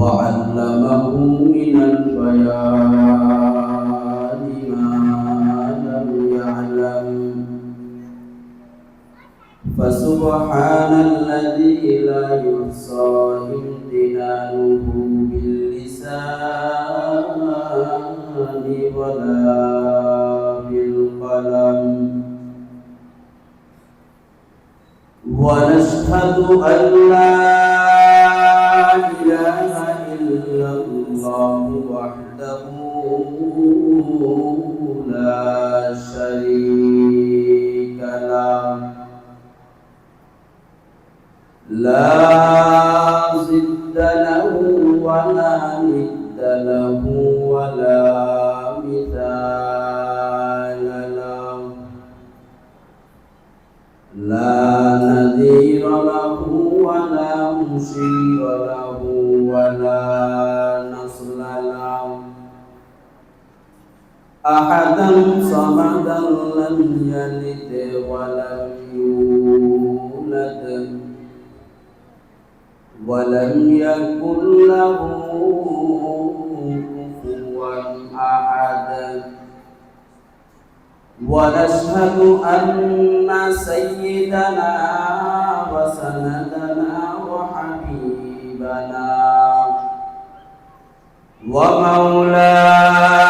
وعلمه من البيان ما لم يعلم. فسبحان الذي لا يحصى امتنانه باللسان ولا بالقلم. ونشهد أن لا إله إلا الله وحده ولم يكن له كفوا أحد. ونشهد أن سيدنا وسندنا وحبيبنا ومولانا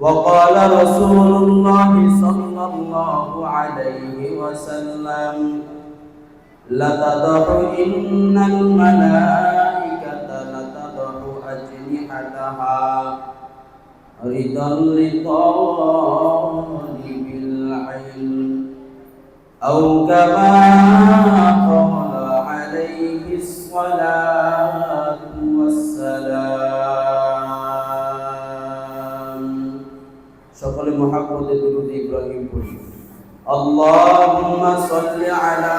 وقال رسول الله صلى الله عليه وسلم لتضحن الملائكة لتضح أجنحتها رضا لطالب العلم أو كما قال عليه الصلاة محمد بن إبراهيم اللهم صل على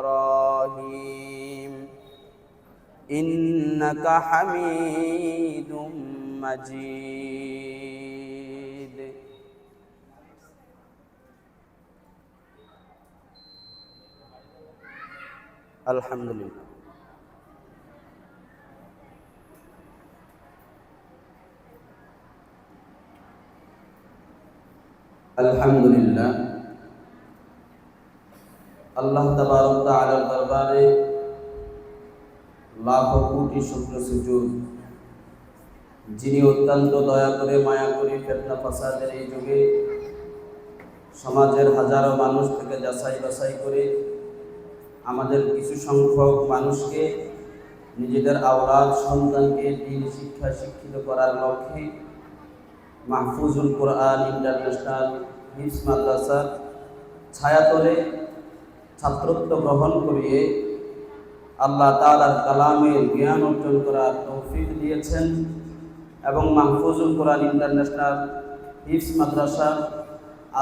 إبراهيم. إنك حميد مجيد. الحمد لله. الحمد لله. আল্লাহ তাআলার দরবারে লাখো কোটি শুক্র সুজুদ যিনি অত্যন্ত দয়া করে, মায়া করে ফেতনা ফাসাদের এই যুগে সমাজের হাজারো মানুষ থেকে যাচাই বাছাই করে আমাদের কিছু সংখ্যক মানুষকে নিজেদের আওলাদ সন্তানকে দিন শিক্ষা শিক্ষিত করার লক্ষ্যে মাহফুজুল কোরআন ইন্টারন্যাশনাল হিফস মাদ্রাসা ছায়াতলে ছাত্রত্ব গ্রহণ করিয়ে আল্লাহ তালার কালামের জ্ঞান অর্জন করার তৌফিক দিয়েছেন এবং মাহফুজুল কোরআন ইন্টারন্যাশনাল হিফস মাদ্রাসা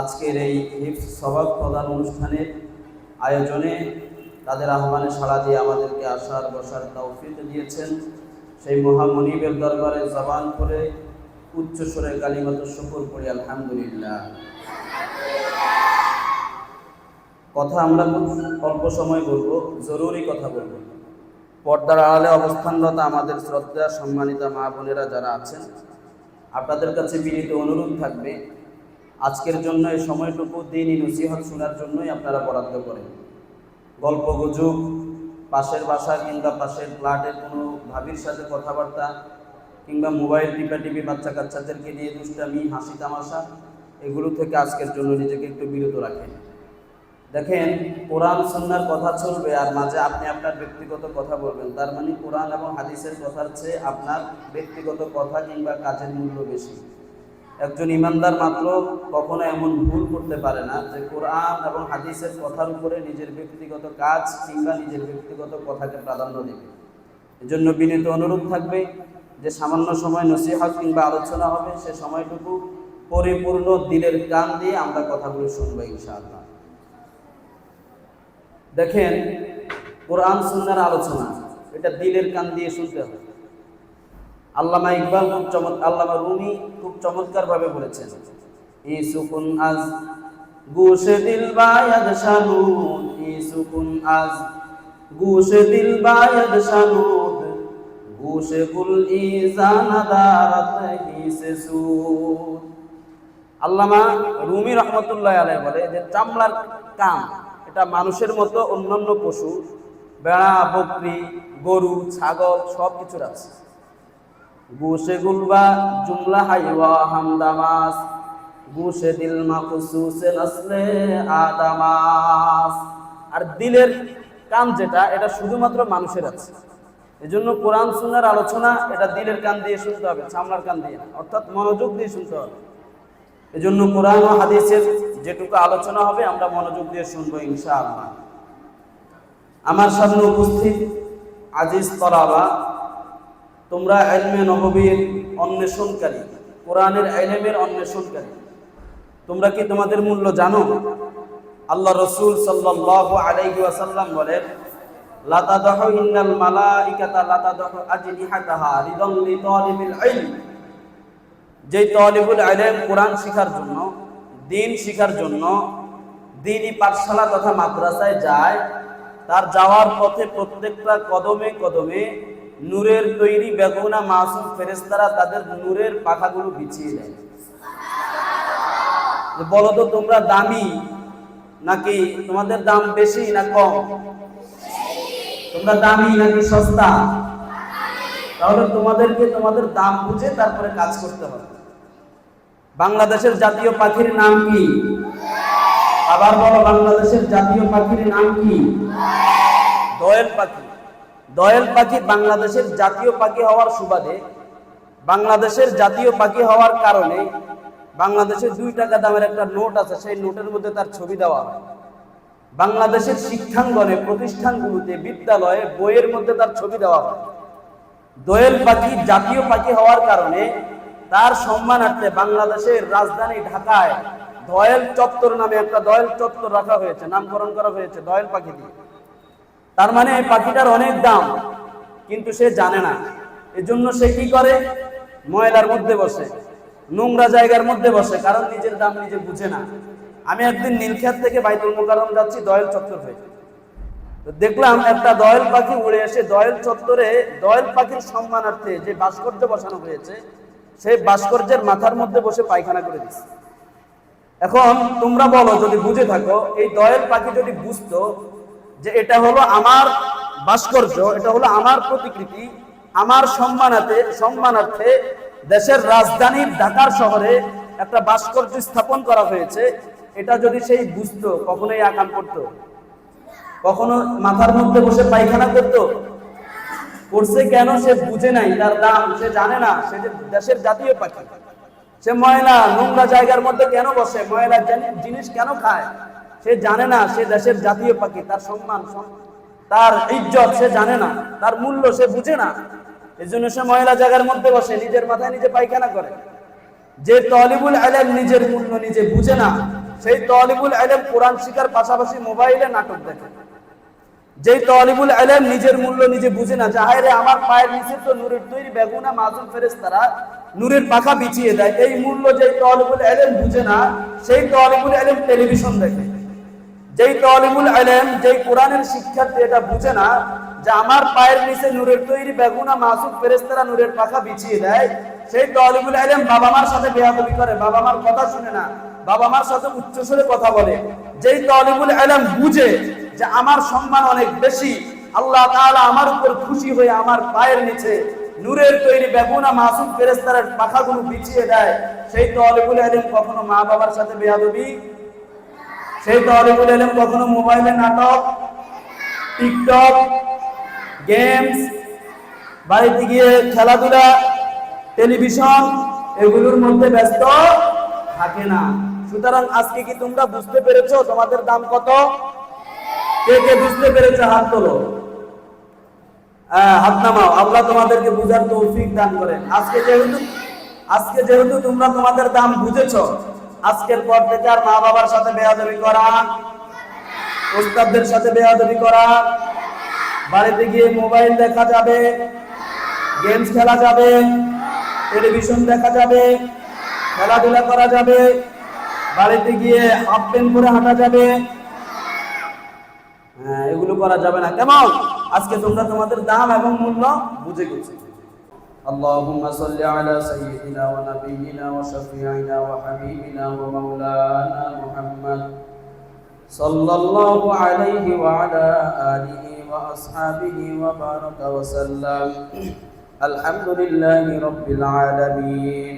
আজকের এই হিফস সবক প্রদান অনুষ্ঠানের আয়োজনে তাদের আহ্বানে সাড়া দিয়ে আমাদেরকে আসার, বসার তৌফিক দিয়েছেন। সেই মহামনিবের দরবারে জবান করে উচ্চ সুরে কালিমাত শুকুর করি আলহামদুলিল্লাহ। কথা আমরা অল্প সময় বলব, জরুরি কথা বলব। পর্দার আড়ালে অবস্থানরত আমাদের শ্রদ্ধা, সম্মানিতা মা বোনেরা যারা আছেন, আপনাদের কাছে বিনীত অনুরোধ থাকবে, আজকের জন্য এই সময়টুকু দিনই নসিহত শোনার জন্যই আপনারা বরাদ্দ করেন। গল্প, গুজব, পাশের বাসা কিংবা পাশের ফ্ল্যাটের কোনো ভাবির সাথে কথাবার্তা, কিংবা মোবাইল টিপা বাচ্চা কাচ্চাদেরকে নিয়ে দুষ্টামি হাসি তামাশা এগুলো থেকে আজকের জন্য নিজেকে একটু বিরত রাখেন। দেখেন, কোরআন সন্ন্যার কথা চলবে আর মাঝে আপনি আপনার ব্যক্তিগত কথা বলবেন। তার মানে কোরআন এবং হাদিসের কথার চেয়ে আপনার ব্যক্তিগত কথা কিংবা কাজের মূল্য বেশি। একজন ইমানদার মাত্র কখনো এমন ভুল করতে পারে না যে কোরআন এবং হাদিসের কথার উপরে নিজের ব্যক্তিগত কাজ কিংবা নিজের ব্যক্তিগত কথাকে প্রাধান্য দেবে। এজন্য বিনীত অনুরোধ থাকবে যে সামান্য সময় নসিহত কিংবা আলোচনা হবে, সে সময়টুকু পরিপূর্ণ দিলের কান দিয়ে আমরা কথাগুলো শুনব ইনশাআল্লাহ। দেখেন, কোরআন, সুন্নার আলোচনা, এটা দিলের কান দিয়ে শুনতে হবে। আল্লামা ইকবাল খুব চমৎ, আল্লামা রুমি খুব চমৎকার ভাবে বলেছেন ই সুকুন আজ গুশে দিল বায়াদ শানুদ ই সুকুন আজ গুশে দিল বায়াদ শানুদ গুশে গুল ইজানা দারাত হিসে সুদ। আল্লামা রুমি রহমতুল্লাহ আলাই বলে যে, চামড়ার কাম এটা মানুষের মতো অন্যান্য পশু, বেড়া, বকরি, গরু, ছাগল, সব কিছুর আছে। গুসে গুলবা জুমলা হাইওয়া হামদামাস, গুসে দিল মাকুসুসে নসলে আদামাস। আর দিলের কান যেটা, এটা শুধুমাত্র মানুষের আছে। এজন্য কোরআন, সুন্নার আলোচনা, এটা দিলের কান দিয়ে শুনতে হবে চামড়ার কান দিয়ে না, অর্থাৎ মনোযোগ দিয়ে শুনতে হবে। এজন্য কোরআন ও হাদিসের যেটুকু আলোচনা হবে, আমরা মনোযোগ দিয়ে শুনব ইনশাআল্লাহ। আমার সামনে উপস্থিত আজিজ তরাবা, তোমরা এলমে নববীর অন্বেষণকারী, কোরআনের এলেমের অন্বেষণকারী। তোমরা কি তোমাদের মূল্য জানো? আল্লাহ রসুল সাল্লাহ আলাইহি ওয়াসাল্লাম বলেন, লাতাদহ ইন্নাল মালাইকাতা লাতাদহ আজনিহাতাহা রিদান লিতালিবিল ইলম। যেই তলিবুল আলেম কোরআন শিখার জন্য, দিন শিখার জন্য দিনই পাঠশালা তথা মাদ্রাসায় যায়, তার যাওয়ার পথে প্রত্যেকটা কদমে কদমে নূরের তৈরি বেগুনা মাসুম ফেরেস্তারা তাদের নূরের পাখাগুলো বিছিয়ে দেয়। বলো তো তোমরা দামি নাকি তোমাদের দাম বেশি না কম? তোমরা দামি নাকি সস্তা? তাহলে তোমাদেরকে তোমাদের দাম বুঝে তারপরে কাজ করতে হবে। বাংলাদেশের জাতীয় পাখির নাম কি? আবার বলো, বাংলাদেশের জাতীয় পাখির নাম কি? দয়েল পাখি। দয়েল পাখি বাংলাদেশের জাতীয় পাখি হওয়ার সুবাদে, বাংলাদেশের জাতীয় পাখি হওয়ার কারণে বাংলাদেশের দুই টাকা দামের একটা নোট আছে, সেই নোটের মধ্যে তার ছবি দেওয়া হয়। বাংলাদেশের শিক্ষাঙ্গনে প্রতিষ্ঠানগুলোতে বিদ্যালয়ে বইয়ের মধ্যে তার ছবি দেওয়া হয়। দোয়েল পাখি জাতীয় পাখি হওয়ার কারণে তার সম্মানার্থে বাংলাদেশের রাজধানী ঢাকায় দয়েল চত্বর নামে একটা দয়েল চত্বর রাখা হয়েছে, নামকরণ করা হয়েছে দয়েল পাখি দিয়ে তার মানে এই পাখিটার অনেক দাম, কিন্তু সে জানে না। এজন্য সে কি করে? ময়লার মধ্যে বসে, নোংরা জায়গার মধ্যে বসে, কারণ নিজের দাম নিজে বুঝে না। আমি একদিন নীলক্ষেত থেকে বাইতুল মোকারম যাচ্ছি, দয়েল চত্বর হয়ে। দেখলাম একটা দয়েল পাখি উড়ে এসে দয়েল চত্বরে দয়েল পাখির সম্মানার্থে যে ভাস্কর্য বসানো হয়েছে সেই ভাস্কর্যের মাথার মধ্যে বসে পায়খানা করে দিচ্ছে। এখন তোমরা বলো, যদি বুঝে থাকো, এই দয়েল পাখি যদি বুঝতো যে এটা হলো আমার ভাস্কর্য, এটা হলো আমার প্রতিকৃতি, আমার সম্মানাতে, সম্মানার্থে দেশের রাজধানীর ঢাকার শহরে একটা ভাস্কর্য স্থাপন করা হয়েছে, এটা যদি সেই বুঝতো, কখনোই আকাম করতো, কখনো মাথার মধ্যে বসে পায়খানা করতো করছে কেন সে বুঝে নাই, তার দাম সে জানে না, সে যে দেশের জাতীয় পাখি। সে ময়লা, নোংরা জায়গার মধ্যে কেন বসে? ময়লা জানি- জিনিস কেন খায়? সে জানে না, সে দেশের জাতীয় পাখি, তার সম্মান তার ইজ্জত সে জানে না, তার মূল্য সে বুঝে না। এই জন্য সে ময়লা জায়গার মধ্যে বসে, নিজের মাথায় নিজে পায়খানা করে। যে তলিবুল আলেম নিজের মূল্য নিজে বুঝে না, সেই তলিবুল আলেম কোরআন শিকার পাশাপাশি মোবাইলে নাটক দেখে। যেই তলিবুল আলেম নিজের মূল্য নিজে বুঝে না যাহাই রে, আমার পায়ের নিচে তো নূরের তৈরি বেগুনা মাজুল ফেরেস্তারা নূরের পাখা বিছিয়ে দেয়। এই মূল্য যেই তলিবুল আলেম বুঝে না, সেই তলিবুল আলেম টেলিভিশন দেখে। যেই তলিবুল আলেম যেই কোরআনের শিক্ষার্থী এটা বুঝে না, যে আমার পায়ের নিচে নূরের তৈরি বেগুনা মাসুদ ফেরেস্তারা নূরের পাখা বিছিয়ে দেয়, সেই তলিবুল আলেম বাবা মার সাথে বেয়াদবি করে বাবা মার কথা শুনে না বাবা মার সাথে উচ্চস্বরে কথা বলে। যেই তলিবুল আলেম বুঝে যে আমার সম্মান অনেক বেশি। আল্লাহ তাআলা আমার উপর খুশি হয়ে আমার পায়ের নিচে নূরের তৈরি বেগুনা মাসুম ফেরেস্তারের পাখাগুলো বিছিয়ে দেয়। সেই তলিবুল আলেম কখনো মা বাবার সাথে বেয়াদবি? সেই তলিবুল আলম কখনো মোবাইলে নাটক? টিকটক? গেমস? বাড়িতে গিয়ে খেলাধুলা? টেলিভিশন? এগুলোর মধ্যে ব্যস্ত থাকে না। সুতরাং আজকে কি তোমরা বুঝতে পেরেছ তোমাদের দাম কত? কে কে বুঝতে পেরেছে হাত তোলো? আহ, হাত নামাও। আল্লাহ তোমাদেরকে বুঝার তৌফিক দান করেন। আজকে যেহেতু আজকে যেহেতু তোমরা তোমাদের দাম বুঝেছ আজকের পর থেকে আর মা বাবার সাথে বেয়াদবি করা। ওস্তাদদের সাথে বেয়াদবি করা। বাড়িতে গিয়ে মোবাইল দেখা যাবে। গেমস খেলা যাবে। টেলিভিশন দেখা যাবে। খেলাধুলা করা যাবে। বাড়িতে গিয়ে হাফ প্যান্ট পরে হাঁটা যাবে। হ্যাঁ এগুলো করা যাবে না কেমন আজকে তোমরা তোমাদের দাম এবং মূল্য বুঝে গেছো اللهم صل على سيدنا ونبينا وشفيعنا وحبيبنا ومولانا محمد صلى الله عليه وعلى آله وأصحابه وبارك وسلم الحمد لله رب العالمين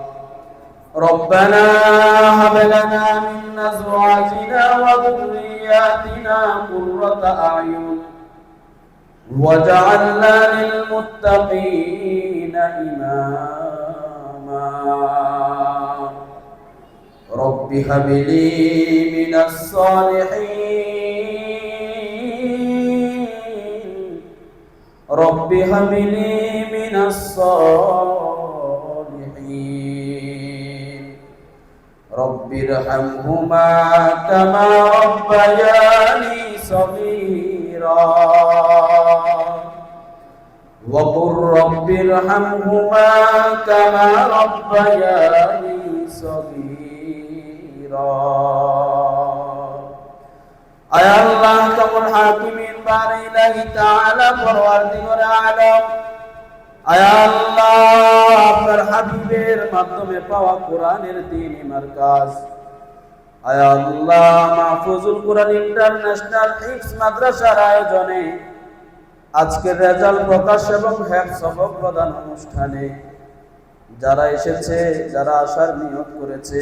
ربنا هب لنا من أزواجنا وذرياتنا قرة أعين وجعلنا للمتقين إماما. رب هب لي من الصالحين. رب هب لي من الصالحين. رب ارحمهما كما ربياني صغيرا وقل رب ارحمهما كما ربياني صغيرا আয় আল্লাহ কমল হাকিমিন বারে ইলাহি তাআলা পরওয়ারদিগর আলম আয় আল্লাহ, আপনার হাবিবের মাধ্যমে পাওয়া কোরআনের দিন মার্কাজ। আয় আল্লাহ, মাহফুজুল কোরআন ইন্টারন্যাশনাল হিফজ মাদ্রাসার আয়োজনে আজকের রেজাল্ট প্রকাশ এবং হ্যাক সবক প্রদান অনুষ্ঠানে যারা এসেছে, যারা আসার নিয়োগ করেছে,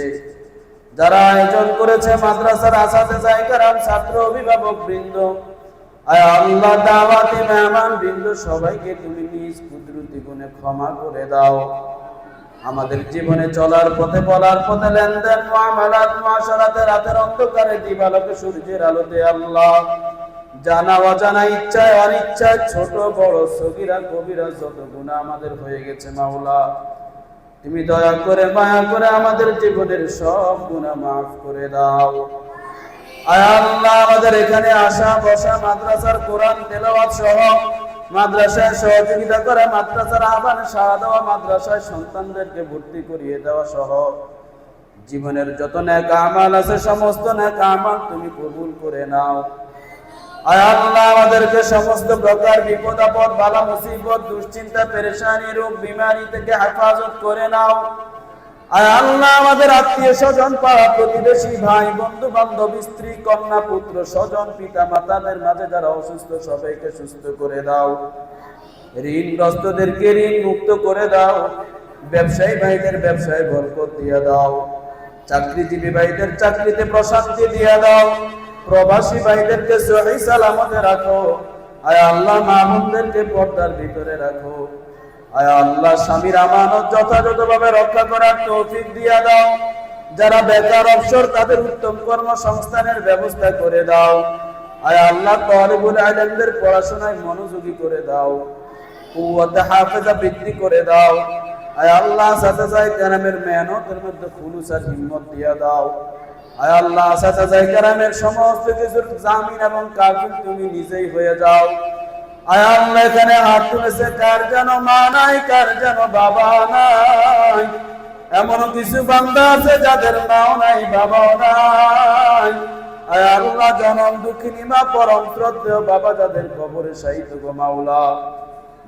যারা আয়োজন করেছে মাদ্রাসার আসাতে জায়গারাম ছাত্র অভিভাবক বৃন্দ আল্লাহ, দাওয়াতি মেহমান বৃন্দ, সবাইকে তুমি নিজ কুদরতি গুণে ক্ষমা করে দাও। আমাদের জীবনে চলার পথে, বলার পথে, লেনদেন মুআমালাত মুআশারাতে রাতের অন্ধকারে, দিবালোকে সূর্যের আলোতে আল্লাহ। জানা, অজানা, ইচ্ছায়, অনিচ্ছায়, ছোট, বড়, সগিরা, কবিরা, যত গুণা আমাদের হয়ে গেছে মাওলা। তুমি দয়া করে, মায়া করে আমাদের জীবনের সব গুণা মাফ করে দাও। আল্লাহ, আমাদের এখানে আসা, বসা, মাদ্রাসার কোরআন, তেলাওয়াত সহ মাদ্রাসায় সহযোগিতা করে মাদ্রাসার আহ্বানে, সাড়া দেওয়া, মাদ্রাসায় সন্তানদেরকে ভর্তি করিয়ে দেওয়া সহ। জীবনের যত ন্যাক আমাল আছে, সমস্ত ন্যাক আমাল তুমি কবুল করে নাও। আয় আল্লাহ, আমাদেরকে সমস্ত প্রকার বিপদ, আপদ, বালা, মুসিবত, দুশ্চিন্তা, পেরেশানি, রোগ, বিমারি থেকে হেফাজত করে নাও। আয় আল্লাহ আমাদের আত্মীয় স্বজন, পাড়া প্রতিবেশী, ভাই, বন্ধু বান্ধব, স্ত্রী, কন্যা, পুত্র, স্বজন, পিতা মাতাদের মাঝে যারা অসুস্থ, সবাইকে সুস্থ করে দাও। ঋণগ্রস্তদেরকে ঋণ মুক্ত করে দাও। ব্যবসায়ী ভাইদের ব্যবসায় বরকত দিয়ে দাও। চাকরিজীবী ভাইদের চাকরিতে প্রশান্তি দিয়ে দাও। প্রবাসী ভাইদেরকে সহি সালামতে রাখো। আয় আল্লাহ মাহমুদদেরকে পর্দার ভিতরে রাখো। আয় আল্লাহ, স্বামীর আমানত যথাযথভাবে রক্ষা করার তৌফিক দিয়া দাও। যারা বেকার অবসর তাদের উত্তম কর্মসংস্থানের ব্যবস্থা করে দাও। আয় আল্লাহ তলিবুল আলমদের পড়াশোনায় মনোযোগী করে দাও। কুয়াতে হাফেজা বৃদ্ধি করে দাও। আয় আল্লাহ, সাথে কেরামের মেহনতের মধ্যে খুলুস আর হিম্মত দিয়া দাও। আয় আল্লাহ সাথে কেরামের সমস্ত কিছুর জামিন এবং কাফিল তুমি নিজেই হয়ে যাও। আয় এখানে হাত তুলেছে, কার যেন মা নাই, কার যেন বাবা নাই? এমন কিছু বান্দা আছে যাদের মাও নাই, বাবাও নাই। আয় আল্লাহ জনম দুঃখিনী মা, পরম শ্রদ্ধেয় বাবা যাদের কবরে সাহিত্য গো মাওলা।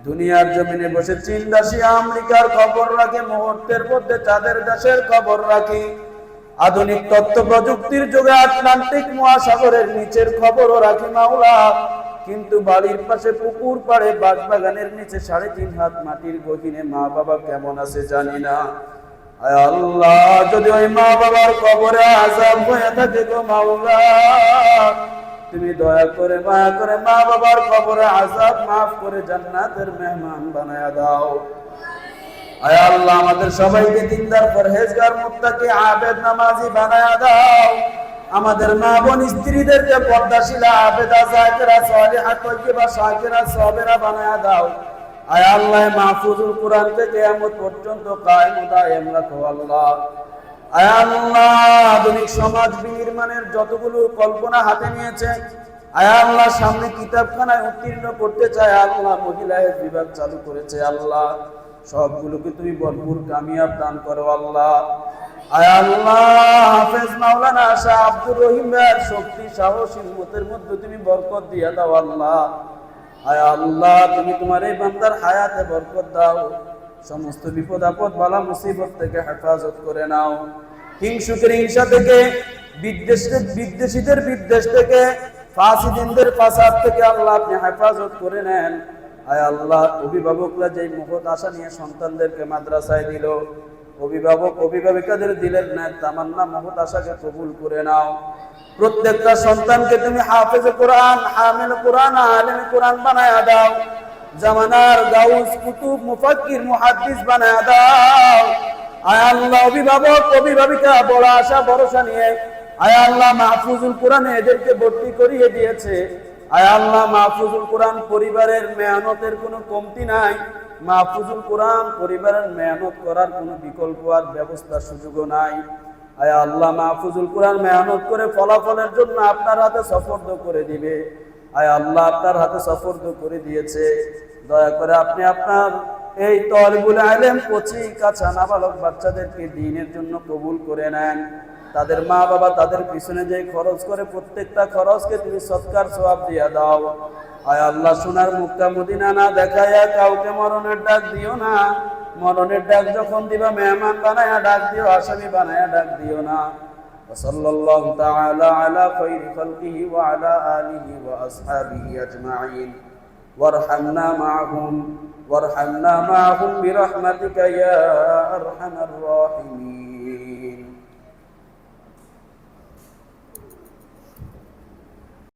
দুনিয়ার জমিনে বসে চীন দাসী আমেরিকার খবর রাখে, মুহূর্তের মধ্যে চাঁদের দেশের খবর রাখি। আধুনিক তথ্য প্রযুক্তির যুগে আটলান্টিক মহাসাগরের নিচের খবরও রাখি মাওলা। কিন্তু বাড়ির পাশে পুকুর পাড়ে বাগবাগানের নিচে সাড়ে তিন হাত মাটির গহিনে মা বাবা কেমন আছে জানি না। আল্লাহ, যদি ওই মা বাবার কবরে আজাব হয়ে থাকে গো মাওলা, তুমি দয়া করে মায়া করে মা বাবার কবরে আজাব মাফ করে জান্নাতের মেহমান বানায়া দাও। আয় আল্লাহ, আমাদের সবাইকে দিনদার পরহেজগার মুত্তাকি আবেদ নামাজি বানায়া দাও। আমাদের মা বোন স্ত্রীদেরকে পর্দাশীলা আবেদা, জাকিরা, সালিহা তয়্যিবা শাকিরা, সাবিরা বানায় দাও। আয় আল্লাহ, মাহফুজুল কোরআন থেকে কিয়ামত পর্যন্ত কায়েম দায়েম রাখো আল্লাহ। আয় আল্লাহ, আধুনিক সমাজ বিনির্মাণের যতগুলো কল্পনা হাতে নিয়েছে, আয় আল্লাহ, সামনে কিতাবখানায় উত্তীর্ণ করতে চায় আল্লাহ মহিলা বিভাগ চালু করেছে আল্লাহ। সবগুলোকে তুমি ভরপুর কামিয়াব দান করো আল্লাহ। সমস্ত বিপদ, আপদ, বালা, মুসিবত থেকে হেফাজত করে নাও। হিংসুকের হিংসা থেকে বিদ্বেষের বিদ্বেষীদের বিদ্বেষ থেকে, ফাসিদিনদের ফাসাদ থেকে আল্লাহ আপনি হেফাজত করে নেন। আয় আল্লাহ, অভিভাবকরা যে মহৎ আশা নিয়ে সন্তানদেরকে মাদ্রাসায় দিল অভিভাবক, অভিভাবিকাদের দিলেন না। তামান্না মহৎ আশাকে কবুল করে নাও। প্রত্যেকটা সন্তানকে তুমি হাফেজ কোরআন, হামিল কোরআন, আলেম কোরআন বানায় দাও। জামানার গাউস, কুতুব, মুফাক্কির, মুহাদ্দিস বানায় দাও। আয় আল্লাহ অভিভাবক, অভিভাবিকা, বড় আশা, ভরসা নিয়ে। আয় আল্লাহ মাহফুজুল কোরআনে এদেরকে ভর্তি করিয়ে দিয়েছে। আয় আল্লাহ মাহফুজুল কোরআন পরিবারের মেহনতের কোনো কমতি নাই। মাহফুজুল কোরআন পরিবারের মেহনত করার কোনো বিকল্প আর ব্যবস্থা সুযোগও নাই। আয় আল্লাহ, মাহফুজুল কোরআন মেহনত করে ফলাফলের জন্য আপনার হাতে সফর্দ করে দিবে। আয় আল্লাহ, আপনার হাতে সফর্দ করে দিয়েছে। দয়া করে আপনি আপনার এই তলবুল আলেম কচি কাছা নাবালক বাচ্চাদেরকে দিনের জন্য কবুল করে নেন। তাদের মা বাবা তাদের পিছনে যে খরচ করে প্রত্যেকটা খরচকে তুমি সৎকার সবাব দিয়া দাও আয় আল্লাহ সোনার মুক্তা মদিনা না দেখাইয়া কাউকে মরণের ডাক দিও না মরণের ডাক যখন দিবা মেহমান বানায়া ডাক দিও আসামি বানায়া ডাক দিও না وصلى الله تعالى على خير خلقه وعلى آله وأصحابه أجمعين وارحمنا معهم وارحمنا معهم برحمتك يا أرحم الراحمين